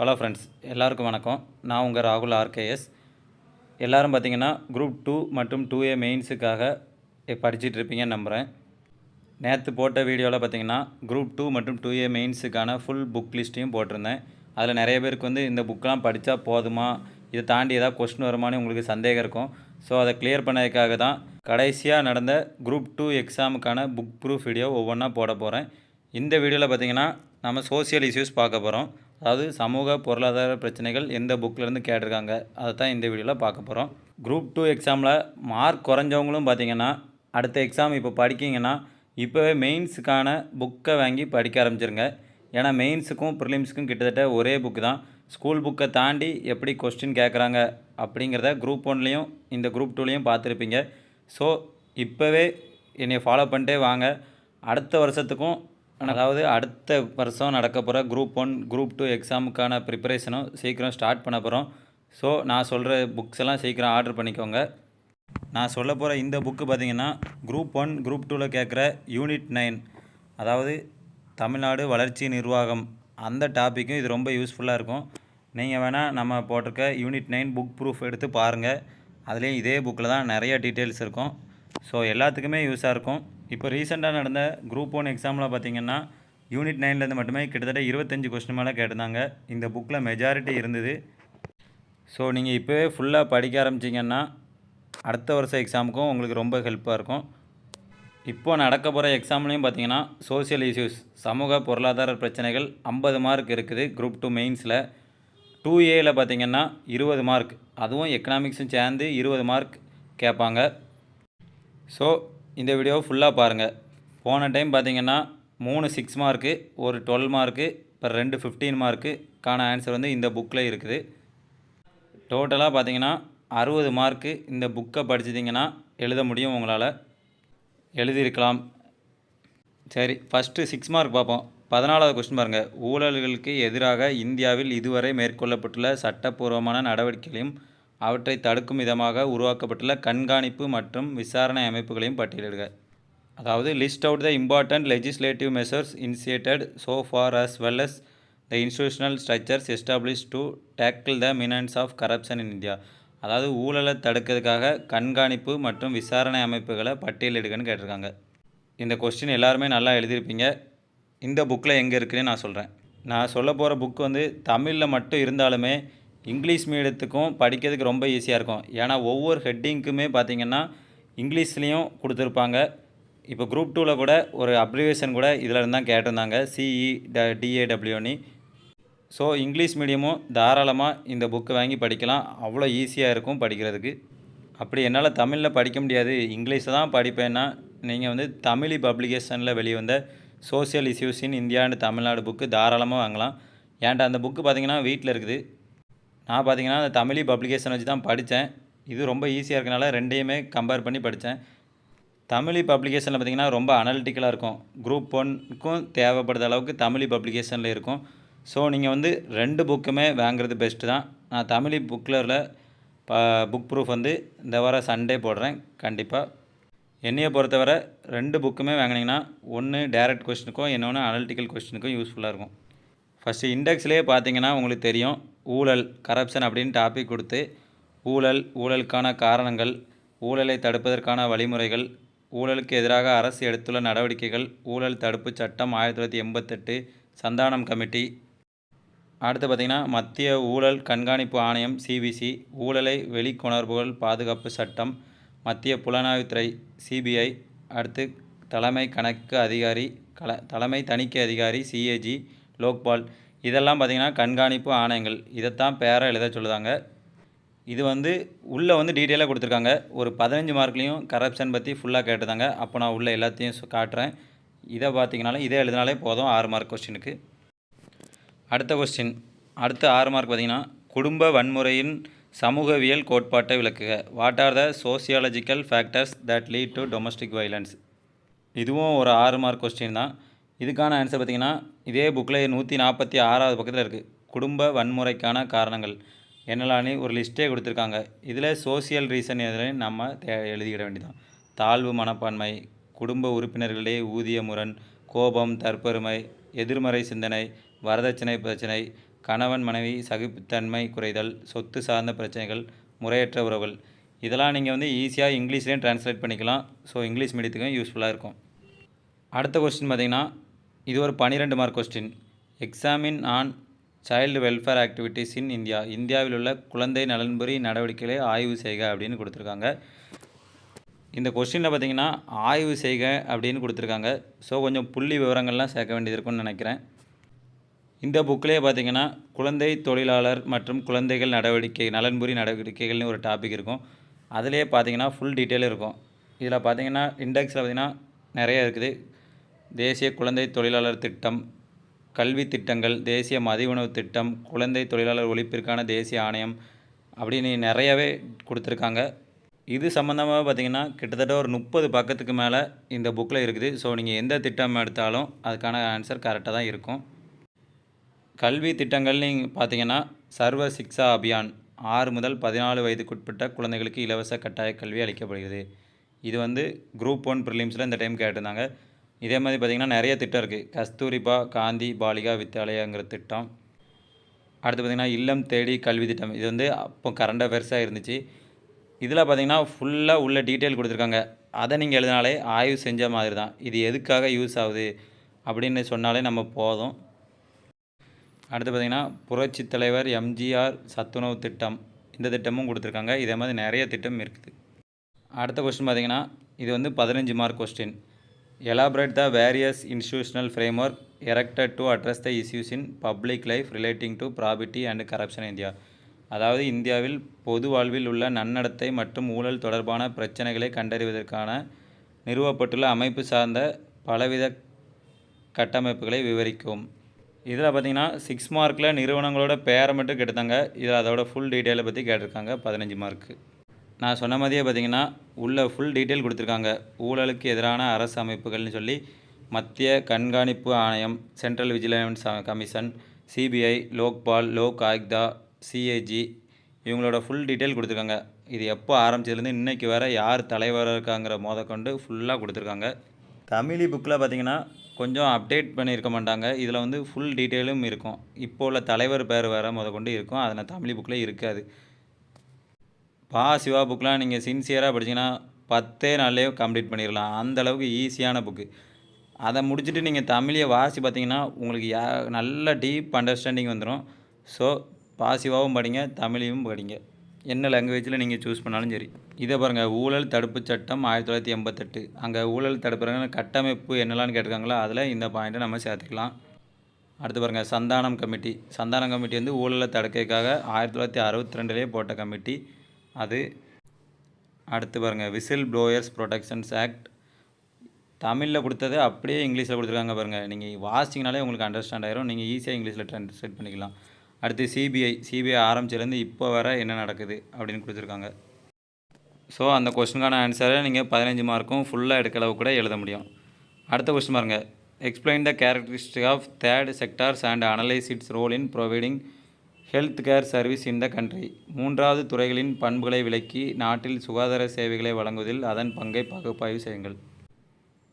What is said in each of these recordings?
Hello friends எல்லாருக்கும் வணக்கம். நான் உங்கள் ராகுல் ஆர்கேஎஸ் எல்லோரும் பார்த்தீங்கன்னா குரூப் டூ மற்றும் டூ ஏ மெயின்ஸுக்காக படிச்சிட்ருப்பீங்கன்னு நம்புகிறேன் நேற்று போட்ட வீடியோவில் பார்த்தீங்கன்னா குரூப் டூ மற்றும் டூ ஏ மெயின்ஸுக்கான ஃபுல் புக் லிஸ்ட்டையும் போட்டிருந்தேன். அதில் நிறைய பேருக்கு வந்து இந்த புக்கெலாம் படித்தா போதுமா? இதை தாண்டி ஏதாவது கொஸ்டின் வருமானு உங்களுக்கு சந்தேகம் இருக்கும். ஸோ அதை கிளியர் பண்ணதுக்காக தான் கடைசியாக நடந்த குரூப் டூ எக்ஸாமுக்கான புக் ப்ரூஃப் வீடியோ ஒவ்வொன்றா போட போகிறேன் இந்த வீடியோவில் பார்த்தீங்கன்னா நம்ம சோஷியல் இஷ்யூஸ் பார்க்க போகிறோம் அதாவது சமூக பொருளாதார பிரச்சனைகள் எந்த புக்கிலேருந்து கேட்டிருக்காங்க அதை தான் இந்த வீடியோவில் பார்க்க போகிறோம் குரூப் டூ எக்ஸாமில் மார்க் குறைஞ்சவங்களும் பார்த்தீங்கன்னா அடுத்த எக்ஸாம் இப்போ படிக்கிங்கன்னா இப்போவே மெயின்ஸுக்கான புக்கை வாங்கி படிக்க ஆரம்பிச்சிருங்க. ஏன்னா மெயின்ஸுக்கும் ப்ரிலிம்ஸுக்கும் கிட்டத்தட்ட ஒரே புக்கு தான். ஸ்கூல் புக்கை தாண்டி எப்படி கொஸ்டின் கேட்குறாங்க அப்படிங்கிறத குரூப் ஒன்லேயும் இந்த குரூப் டூலேயும் பார்த்துருப்பீங்க. ஸோ இப்போவே என்னை ஃபாலோ பண்ணிட்டே வாங்க. அடுத்த வருஷத்துக்கும் அதாவது அடுத்த வருஷம் நடக்க போகிற குரூப் ஒன் குரூப் டூ எக்ஸாமுக்கான ப்ரிப்பரேஷனும் சீக்கிரம் ஸ்டார்ட் பண்ண போகிறோம் ஸோ நான் சொல்கிற புக்ஸ் எல்லாம் சீக்கிரம் ஆர்டர் பண்ணிக்கோங்க. நான் சொல்ல போகிற இந்த புக்கு பார்த்தீங்கன்னா குரூப் ஒன் குரூப் டூவில் கேட்குற யூனிட் நைன் அதாவது தமிழ்நாடு வளர்ச்சி நிர்வாகம். அந்த டாப்பிக்கும் இது ரொம்ப யூஸ்ஃபுல்லாக இருக்கும். நீங்கள் வேணால் நம்ம போட்டிருக்க யூனிட் நைன் புக் ப்ரூஃப் எடுத்து பாருங்கள் அதுலேயும் இதே புக்கில் தான் நிறைய டீட்டெயில்ஸ் இருக்கும். ஸோ எல்லாத்துக்குமே யூஸாக இருக்கும். இப்போ ரீசெண்டாக நடந்த குரூப் ஒன் எக்ஸாமில் பார்த்தீங்கன்னா யூனிட் நைன்லேருந்து மட்டுமே கிட்டத்தட்ட இருபத்தஞ்சி கொஸ்டின் மேலே கேட்டிருந்தாங்க. இந்த புக்கில் மெஜாரிட்டி இருந்தது. ஸோ நீங்கள் இப்போவே ஃபுல்லாக படிக்க ஆரம்பிச்சிங்கன்னா அடுத்த வருஷம் எக்ஸாமுக்கும் உங்களுக்கு ரொம்ப ஹெல்ப்பாக இருக்கும். இப்போ நடக்க போகிற எக்ஸாம்லேயும் பார்த்தீங்கன்னா சோஷியல் இஷ்யூஸ் சமூக பொருளாதார பிரச்சனைகள் ஐம்பது மார்க் இருக்குது குரூப் டூ மெயின்ஸில் டூ ஏயில் பார்த்தீங்கன்னா இருபது மார்க் அதுவும் எக்கனாமிக்ஸும் சேர்ந்து இருபது மார்க் கேட்பாங்க. ஸோ இந்த வீடியோவை ஃபுல்லாக பாருங்கள் போன டைம் பார்த்தீங்கன்னா மூணு சிக்ஸ் மார்க்கு ஒரு டுவெல் மார்க்கு இப்போ ரெண்டு ஃபிஃப்டீன் மார்க்குக்கான ஆன்சர் வந்து இந்த புக்கில் இருக்குது. டோட்டலாக பார்த்தீங்கன்னா அறுபது மார்க்கு இந்த புக்கை படிச்சிட்டிங்கன்னா எழுத முடியும் உங்களால். எழுதியிருக்கலாம். சரி ஃபஸ்ட்டு சிக்ஸ் மார்க் பார்ப்போம். பதினாலாவது கொஸ்டின் பாருங்கள் ஊழல்களுக்கு எதிராக இந்தியாவில் இதுவரை மேற்கொள்ளப்பட்டுள்ள சட்டப்பூர்வமான நடவடிக்கைகளையும் அவற்றை தடுக்கும் விதமாக உருவாக்கப்பட்டுள்ள கண்காணிப்பு மற்றும் விசாரணை அமைப்புகளையும் பட்டியலிடுக. அதாவது list out the important legislative measures initiated so far as well as the institutional structures establish to tackle the menace of corruption in India அதாவது ஊழலை தடுக்கிறதுக்காக கண்காணிப்பு மற்றும் விசாரணை அமைப்புகளை பட்டியலிடுகன்னு கேட்டிருக்காங்க. இந்த கொஸ்டின் எல்லாருமே நல்லா எழுதியிருப்பீங்க. இந்த புக்கில் எங்கே இருக்குன்னு நான் சொல்கிறேன் நான் சொல்ல போகிற புக் வந்து தமிழில் மட்டும் இருந்தாலுமே இங்கிலீஷ் மீடியத்துக்கும் படிக்கிறதுக்கு ரொம்ப ஈஸியாக இருக்கும். ஏன்னா ஒவ்வொரு ஹெட்டிங்க்குமே பார்த்தீங்கன்னா இங்கிலீஷ்லேயும் கொடுத்துருப்பாங்க. இப்போ குரூப் டூவில் கூட ஒரு அப்ரிவேஷன் கூட இதில் இருந்து தான் கேட்டிருந்தாங்க சிஇ ட டிஏடபிள்யூன்னு ஸோ இங்கிலீஷ் மீடியமும் தாராளமாக இந்த புக்கு வாங்கி படிக்கலாம். அவ்வளோ ஈஸியாக இருக்கும் படிக்கிறதுக்கு. அப்படி என்னால் தமிழில் படிக்க முடியாது. இங்கிலீஷில் தான் படிப்பேன்னா நீங்கள் வந்து தமிழி பப்ளிகேஷனில் வெளிவந்த சோஷியல் இஷ்யூஸ் இன் இந்தியான்னு தமிழ்நாடு புக்கு தாராளமாக வாங்கலாம். ஏன்டா அந்த புக்கு பார்த்தீங்கன்னா வீட்டில் இருக்குது. நான் பார்த்தீங்கன்னா அந்த தமிழி பப்ளிகேஷன் வச்சு தான் படித்தேன் இது ரொம்ப ஈஸியாக இருக்கனால ரெண்டையுமே கம்பேர் பண்ணி படித்தேன் தமிழி பப்ளிகேஷனில் பார்த்தீங்கன்னா ரொம்ப அனலிட்டிக்கலாக இருக்கும். குரூப் ஒன்க்கும் தேவைப்படுற அளவுக்கு தமிழி பப்ளிகேஷனில் இருக்கும். ஸோ நீங்கள் வந்து ரெண்டு புக்குமே வாங்குறது பெஸ்ட்டு தான். நான் தமிழி புக்கில் ப புக் ப்ரூஃப் வந்து இந்த வாரம் சண்டே போடுறேன். கண்டிப்பாக என்னையை பொறுத்தவரை ரெண்டு புக்குமே வாங்கினீங்கன்னா ஒன்று டேரக்ட் கொஸ்டினுக்கும் இன்னொன்று அனலிட்டிக்கல் கொஸ்டினுக்கும் யூஸ்ஃபுல்லாக இருக்கும். ஃபஸ்ட்டு இண்டெக்ஸ்லேயே பார்த்தீங்கன்னா உங்களுக்கு தெரியும். ஊழல் கரப்ஷன் அப்படின்னு டாபிக் கொடுத்து ஊழல் ஊழலுக்கான காரணங்கள் ஊழலை தடுப்பதற்கான வழிமுறைகள் ஊழலுக்கு எதிராக அரசு எடுத்துள்ள நடவடிக்கைகள் ஊழல் தடுப்பு சட்டம் ஆயிரத்தி தொள்ளாயிரத்தி எண்பத்தெட்டு சந்தானம் கமிட்டி. அடுத்து பார்த்திங்கன்னா மத்திய ஊழல் கண்காணிப்பு ஆணையம் சிபிசி ஊழலை வெளிக்கொணர்வுகள் பாதுகாப்பு சட்டம் மத்திய புலனாய்வுத்துறை சிபிஐ அடுத்து தலைமை கணக்கு அதிகாரி கல தலைமை தணிக்கை அதிகாரி சிஏஜி லோக்பால். இதெல்லாம் பார்த்திங்கன்னா கண்காணிப்பு ஆணையங்கள். இதைத்தான் பேராக எழுத சொல்லுதாங்க. இது வந்து உள்ளே வந்து டீட்டெயிலாக கொடுத்துருக்காங்க. ஒரு பதினஞ்சு மார்க்லேயும் கரப்ஷன் பற்றி ஃபுல்லாக கேட்டுதாங்க. அப்போ நான் உள்ளே எல்லாத்தையும் காட்டுறேன். இதை பார்த்திங்கனாலும் இதை எழுதினாலே போதும் ஆறு மார்க் கொஸ்டினுக்கு அடுத்த கொஸ்டின் அடுத்த ஆறு மார்க் பார்த்தீங்கன்னா குடும்ப வன்முறையின் சமூகவியல் கோட்பாட்டை விளக்குக. What are the sociological factors that lead to domestic violence இதுவும் ஒரு ஆறு மார்க் கொஸ்டின் தான். இதுக்கான ஆன்சர் பார்த்திங்கன்னா இதே புக்கில் நூற்றி நாற்பத்தி ஆறாவது பக்கத்தில் இருக்குது குடும்ப வன்முறைக்கான காரணங்கள். என்னலான்னு ஒரு லிஸ்ட்டே கொடுத்துருக்காங்க. இதில் சோசியல் ரீசன் எதுலையும் நம்ம தே எழுதிக்கிட வேண்டியதான் தாழ்வு மனப்பான்மை குடும்ப உறுப்பினர்களிடையே ஊதிய முரண் கோபம் தற்பெருமை எதிர்மறை சிந்தனை வரதட்சணை பிரச்சனை கணவன் மனைவி சகிப்புத்தன்மை குறைதல் சொத்து சார்ந்த பிரச்சனைகள் முறையற்ற உறவுகள். இதெல்லாம் நீங்கள் வந்து ஈஸியாக இங்கிலீஷ்லேயும் ட்ரான்ஸ்லேட் பண்ணிக்கலாம். ஸோ இங்கிலீஷ் மீடியத்துக்கும் யூஸ்ஃபுல்லாக இருக்கும். அடுத்த கொஸ்டின் பார்த்திங்கன்னா இது ஒரு பனிரெண்டு mark question examine on child welfare activities in India இந்தியாவில் உள்ள குழந்தை நலன்புரி நடவடிக்கைகளை ஆய்வு செய்க அப்படின்னு கொடுத்துருக்காங்க. இந்த கொஸ்டினில் பார்த்தீங்கன்னா ஆய்வு செய்க அப்படின்னு கொடுத்துருக்காங்க. ஸோ கொஞ்சம் புள்ளி விவரங்கள்லாம் சேர்க்க வேண்டியது இருக்கும்னு நினைக்கிறேன். இந்த புக்கிலேயே பார்த்தீங்கன்னா குழந்தை தொழிலாளர் மற்றும் குழந்தைகள் நடவடிக்கை நலன்புரி நடவடிக்கைகள்னு ஒரு டாபிக் இருக்கும். அதிலே பார்த்தீங்கன்னா ஃபுல் டீட்டெயில் இருக்கும். இதில் பார்த்தீங்கன்னா இண்டெக்ஸில் பார்த்தீங்கன்னா நிறைய இருக்குது. தேசிய குழந்தை தொழிலாளர் திட்டம் கல்வி திட்டங்கள் தேசிய மதிய உணவு திட்டம் குழந்தை தொழிலாளர் ஒழிப்பிற்கான தேசிய ஆணையம் அப்படின்னு நிறையவே கொடுத்துருக்காங்க. இது சம்மந்தமாக பார்த்தீங்கன்னா கிட்டத்தட்ட ஒரு முப்பது பக்கத்துக்கு மேலே இந்த புக்கில் இருக்குது. ஸோ நீங்கள் எந்த திட்டம் எடுத்தாலும் அதுக்கான ஆன்சர் கரெக்டாக தான் இருக்கும். கல்வி திட்டங்கள் நீங்கள் பார்த்தீங்கன்னா சர்வ சிக்ஷா அபியான் ஆறு முதல் பதினாலு வயதுக்குட்பட்ட குழந்தைகளுக்கு இலவச கட்டாய கல்வி அளிக்கப்படுகிறது. இது வந்து குரூப் ஒன் ப்ரிலிம்ஸில் இந்த டைம் கேட்டிருந்தாங்க. இதே மாதிரி பார்த்திங்கன்னா நிறைய திட்டம் இருக்குது. கஸ்தூரிபா காந்தி பாலிகா வித்யாலயாங்கிற திட்டம். அடுத்து பார்த்திங்கன்னா இல்லம் தேடி கல்வி திட்டம். இது வந்து அப்போ கரண்ட் அஃபேர்ஸாக இருந்துச்சு. இதில் பார்த்தீங்கன்னா ஃபுல்லாக உள்ள டீட்டெயில் கொடுத்துருக்காங்க. அதை நீங்கள் எழுதினாலே ஆய்வு செஞ்ச மாதிரி தான். இது எதுக்காக யூஸ் ஆகுது அப்படின்னு சொன்னாலே நம்ம போதும். அடுத்து பார்த்திங்கன்னா புரட்சி தலைவர் எம்ஜிஆர் சத்துணவு திட்டம். இந்த திட்டமும் கொடுத்துருக்காங்க. இதே மாதிரி நிறைய திட்டம் இருக்குது. அடுத்த கொஸ்டின் பார்த்தீங்கன்னா இது வந்து பதினஞ்சு mark question elaborate the various institutional framework erected to address the issues in public life relating to property and corruption India அதாவது இந்தியாவில் பொது வாழ்வில் உள்ள நன்னடத்தை மற்றும் ஊழல் தொடர்பான பிரச்சனைகளை கண்டறிவதற்கான நிறுவப்பட்டுள்ள அமைப்பு சார்ந்த பலவித கட்டமைப்புகளை விவரிக்கும். இதில் பார்த்தீங்கன்னா சிக்ஸ் மார்க்கில் நிறுவனங்களோட பேரை மட்டும் கெடுத்தாங்க இதில் அதோட ஃபுல் டீட்டெயிலை பற்றி கேட்டிருக்காங்க. பதினஞ்சு மார்க்கு நான் சொன்ன மாதிரியே பார்த்தீங்கன்னா உள்ள ஃபுல் டீட்டெயில் கொடுத்துருக்காங்க. ஊழலுக்கு எதிரான அரசு அமைப்புகள்னு சொல்லி மத்திய கண்காணிப்பு ஆணையம் central vigilance commission CBI Lokpal Lok Ayukta CAG இவங்களோட ஃபுல் டீட்டெயில் கொடுத்துருக்காங்க. இது எப்போ ஆரம்பிச்சதுலேருந்து இன்றைக்கி வர யார் தலைவராக இருக்காங்கிற மோத கொண்டு ஃபுல்லாக கொடுத்துருக்காங்க. தமிழி புக்கில் பார்த்தீங்கன்னா கொஞ்சம் அப்டேட் பண்ணியிருக்க மாட்டாங்க. இதில் வந்து ஃபுல் டீட்டெயிலும் இருக்கும். இப்போ உள்ள தலைவர் பேர் வேறு முத கொண்டு இருக்கும். அதில் தமிழ் புக்கில் இருக்காது. பா சிவா புக்கெலாம் நீங்கள் சின்சியராக படிச்சீங்கன்னா பத்தே நாள்லேயே கம்ப்ளீட் பண்ணிடலாம் அந்த அளவுக்கு ஈஸியான புக்கு அதை முடிச்சுட்டு நீங்கள் தமிழையை வாசி பார்த்தீங்கன்னா உங்களுக்கு யா நல்ல டீப் அண்டர்ஸ்டாண்டிங் வந்துடும் ஸோ பாசிவாகவும் படிங்க தமிழையும் படிங்க. என்ன லாங்குவேஜில் நீங்கள் சூஸ் பண்ணாலும் சரி. இதை பாருங்கள் ஊழல் தடுப்பு சட்டம் ஆயிரத்தி தொள்ளாயிரத்தி எண்பத்தெட்டு. அங்கே ஊழல் தடுப்புறாங்க கட்டமைப்பு என்னெல்லாம்னு கேட்டிருக்காங்களோ அதில் இந்த பாயிண்ட்டை நம்ம சேர்த்துக்கலாம். அடுத்து பாருங்கள் சந்தானம் கமிட்டி. சந்தானம் கமிட்டி வந்து ஊழலை தடுக்கிறதுக்காக ஆயிரத்தி தொள்ளாயிரத்தி அறுபத்தி ரெண்டுலேயே போட்ட கமிட்டி. அது. அடுத்து பாருங்கள் விசில் ப்ளோயர்ஸ் ப்ரொடெக்ஷன்ஸ் ஆக்ட் தமிழில் கொடுத்தது அப்படியே இங்கிலீஷில் கொடுத்துருக்காங்க பாருங்கள் நீங்கள் வாசிங்கனாலே உங்களுக்கு அண்டர்ஸ்டாண்ட் ஆயிரும். நீங்கள் ஈஸியாக இங்கிலீஷில் ட்ரான்ஸ்லேட் பண்ணிக்கலாம். அடுத்து சிபிஐ சிபிஐ ஆரம்பிச்சிலேருந்து இப்போ வர என்ன நடக்குது அப்படின்னு கொடுத்துருக்காங்க. ஸோ அந்த கொஸ்டினுக்கான ஆன்சரை நீங்கள் பதினஞ்சு மார்க்கும் ஃபுல்லாக எடுக்க அளவு கூட எழுத முடியும். அடுத்த கொஸ்டின் பாருங்கள் explain the characteristic of third sectors and analyse its role in providing health care service in the country. மூன்றாவது துறைகளின் பண்புகளை விளக்கி நாட்டில் சுகாதார சேவைகளை வழங்குவதில் அதன் பங்கை பகுப்பாய்வு செய்யுங்கள்.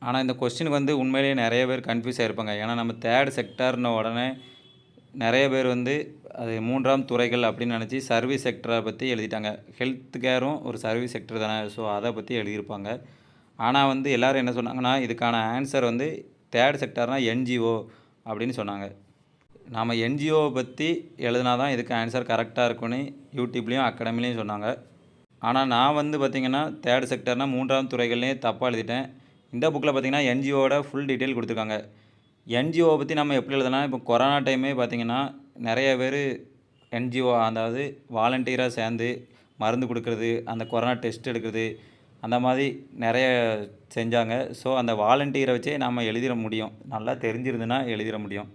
ஆனால் இந்த கொஸ்டினுக்கு வந்து உண்மையிலேயே நிறைய பேர் கன்ஃபியூஸ் ஆகிருப்பாங்க ஏன்னா நம்ம தேர்ட் செக்டர்ன உடனே நிறைய பேர் வந்து அது மூன்றாம் துறைகள் அப்படின்னு நினச்சி சர்வீஸ் செக்டரை பற்றி எழுதிட்டாங்க. ஹெல்த் கேரும் ஒரு சர்வீஸ் செக்டர் தானே. ஸோ அதை பற்றி எழுதியிருப்பாங்க. ஆனால் வந்து எல்லோரும் என்ன சொன்னாங்கன்னா இதுக்கான ஆன்சர் வந்து தேர்ட் செக்டார்னால் என்ஜிஓ அப்படின்னு சொன்னாங்க. நாம் என்ஜிஓவை பற்றி எழுதினா தான் இதுக்கு ஆன்சர் கரெக்டாக இருக்கும்னு யூடியூப்லேயும் அகாடமிலையும் சொன்னாங்க. ஆனால் நான் வந்து பார்த்திங்கன்னா தேர்ட் செக்டர்னால் மூன்றாம் துறைகள்லேயே தப்பாக எழுதிட்டேன். இந்த புக்கில் பார்த்திங்கன்னா என்ஜிஓவோட ஃபுல் டீட்டெயில் கொடுத்துருக்காங்க. என்ஜிஓவை பற்றி நம்ம எப்படி எழுதலாம்? இப்போ கொரோனா டைமே பார்த்திங்கன்னா நிறைய பேர் என்ஜிஓ அதாவது வாலண்டியராக சேர்ந்து மருந்து கொடுக்கறது அந்த கொரோனா டெஸ்ட் எடுக்கிறது அந்த மாதிரி நிறைய செஞ்சாங்க. ஸோ அந்த வாலண்டியரை வச்சே நம்ம எழுதிட முடியும். நல்லா தெரிஞ்சிருந்துன்னா எழுதிட முடியும்.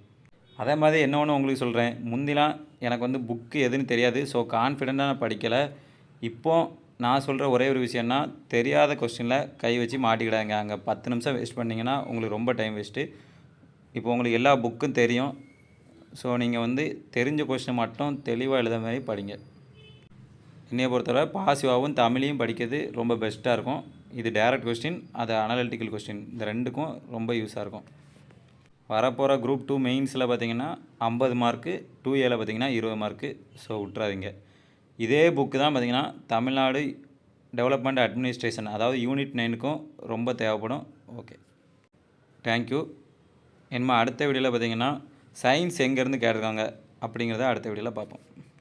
அதே மாதிரி என்ன ஒன்று உங்களுக்கு சொல்கிறேன் முந்திலாம் எனக்கு வந்து புக்கு எதுன்னு தெரியாது. ஸோ கான்ஃபிடெண்ட்டாக நான் படிக்கலை. இப்போ நான் சொல்கிற ஒரே ஒரு விஷயம்னா தெரியாத கொஸ்டினில் கை வச்சு மாட்டிக்கிடாங்க அங்கே பத்து நிமிஷம் வேஸ்ட் பண்ணிங்கன்னா உங்களுக்கு ரொம்ப டைம் வேஸ்ட்டு இப்போ உங்களுக்கு எல்லா புக்கும் தெரியும். ஸோ நீங்கள் வந்து தெரிஞ்ச கொஸ்டின் மட்டும் தெளிவாக எழுத மாதிரி படிங்க. என்னையை பொறுத்தவரை பாசிவாகவும் தமிழையும் படிக்கிறது ரொம்ப பெஸ்ட்டாக இருக்கும். இது டைரக்ட் கொஸ்டின் அது அனலிட்டிக்கல் கொஸ்டின் இந்த ரெண்டுக்கும் ரொம்ப யூஸாக இருக்கும். வரப்போகிற குரூப் டூ மெயின்ஸில் பார்த்தீங்கன்னா ஐம்பது மார்க்கு டூ ஏல பார்த்தீங்கன்னா இருபது மார்க்கு ஸோ விட்றாதீங்க இதே புக்கு தான் பார்த்தீங்கன்னா தமிழ்நாடு டெவலப்மெண்ட் அட்மினிஸ்ட்ரேஷன் அதாவது யூனிட் நைனுக்கும் ரொம்ப தேவைப்படும். ஓகே தேங்க்யூ இனிமேல் அடுத்த வீடியோவில் பார்த்தீங்கன்னா சயின்ஸ் எங்கேருந்து கேட்டிருக்காங்க அப்படிங்கிறத அடுத்த வீடியோவில் பார்ப்போம்.